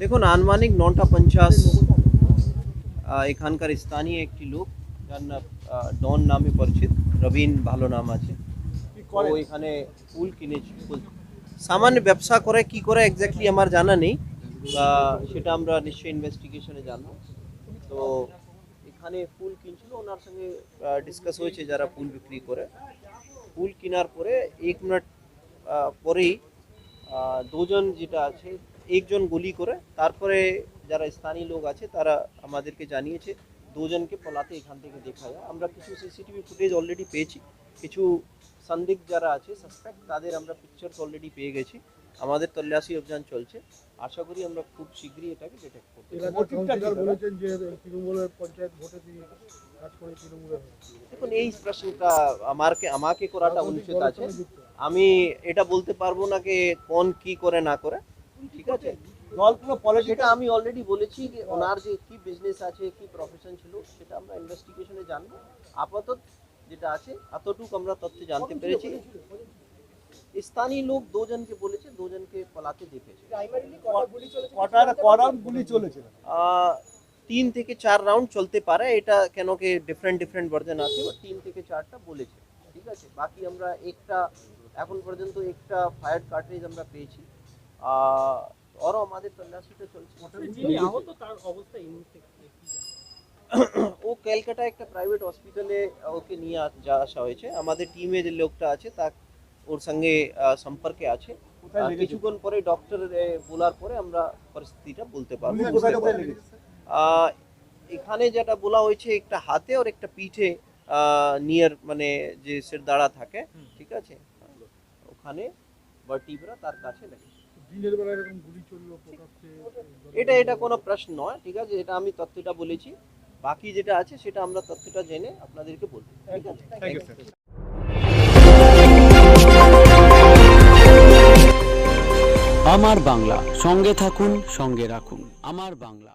দেখুন আনুমানিক নটা পঞ্চাশ এখানকার স্থানীয় একটি লোক যার নাম ডন নামে পরিচিত রবিন ভালো নাম আছে। ও এখানে ফুল কিনেছে ফুল। সামান্য ব্যবসা করে কি করে এক্স্যাক্টলি আমার জানা নেই বা সেটা আমরা নিশ্চয়ই ইনভেস্টিগেশনে জানব। তো এখানে ফুল কিনছিল ওনার সঙ্গে ডিসকাস হয়েছে যারা ফুল বিক্রি করে। ফুল কেনার পরে এক মিনিট পরেই দুজন যেটা আছে একজন গুলি করে তারপরে যারা স্থানীয় লোক আছে তারা আমাদেরকে জানিয়েছে দুজনকে পলাতে এখান থেকে দেখা যায়। আমরা কিছু সিসিটিভি ফুটেজ অলরেডি পেয়েছি। কিছু সন্দিগ্ধ যারা আছে সাসপেক্ট তাদের আমরা পিকচার্স অলরেডি পেয়ে গেছি। আমাদের তল্লাশি অভিযান চলছে। আশা করি আমরা খুব শীঘ্রই এটাকে ডিটেক্ট করতে পারব। এলাকার বলেছেন যে তৃণমূলের পঞ্চায়েত ভোটে তিনি কাজ করে তৃণমূলের দেখুন এই প্রশ্নটা আমারকে আমাকে করাটা অনুচিত আছে। আমি এটা বলতে পারব না যে কোন কি করে না করে। ঠিক আছে? দল কোনো সেটা আমি অলরেডি বলেছি যে ওনার যে কি বিজনেস আছে কি প্রফেশন ছিল সেটা আমরা ইনভেস্টিগেশনে জানব। আপাতত যেটা আছে এতটুকু আমরা তথ্য জানতে পেরেছি। স্থানীয় লোক দুজনকে বলেছে দুজনকে পলাতে দেখেছে। তিন থেকে চার রাউন্ড চলতে পারে এটা কেন কি ডিফারেন্ট ডিফারেন্ট ভার্জন আছে তিন থেকে চারটা বলেছে। ঠিক আছে? বাকি আমরা একটা এখন পর্যন্ত একটা ফায়ার কার্ট্রিজ আমরা পেয়েছি। চলছে। ও ক্যালকাটা একটা প্রাইভেট হসপিটালে ওকে নিয়ে যা আসা হয়েছে। আমাদের টিমে যে লোকটা আছে তা ওর সঙ্গে সম্পর্কে আছে। কিছুক্ষণ পরে ডক্টর বলার পরে আমরা পরিস্থিতিটা বলতে পারব। আহ, এখানে যেটা বলা হয়েছে একটা হাতে আর একটা পিঠে নিয়ার মানে যে সের দাঁড়া থাকে ঠিক আছে? ওখানে ভার্টিব্রা তার কাছে লেগেছে। দিনের বেলা এরকম গুলি চলল প্রকাশ্যে এটা এটা কোনো প্রশ্ন নয় ঠিক আছে? এটা আমি তথ্যটা বলেছি। বাকি যেটা আছে সেটা আমরা তথ্যটা জেনে আপনাদেরকে বলব ঠিক আছে. আমার বাংলা সঙ্গে থাকুন সঙ্গে রাখুন। আমার বাংলা।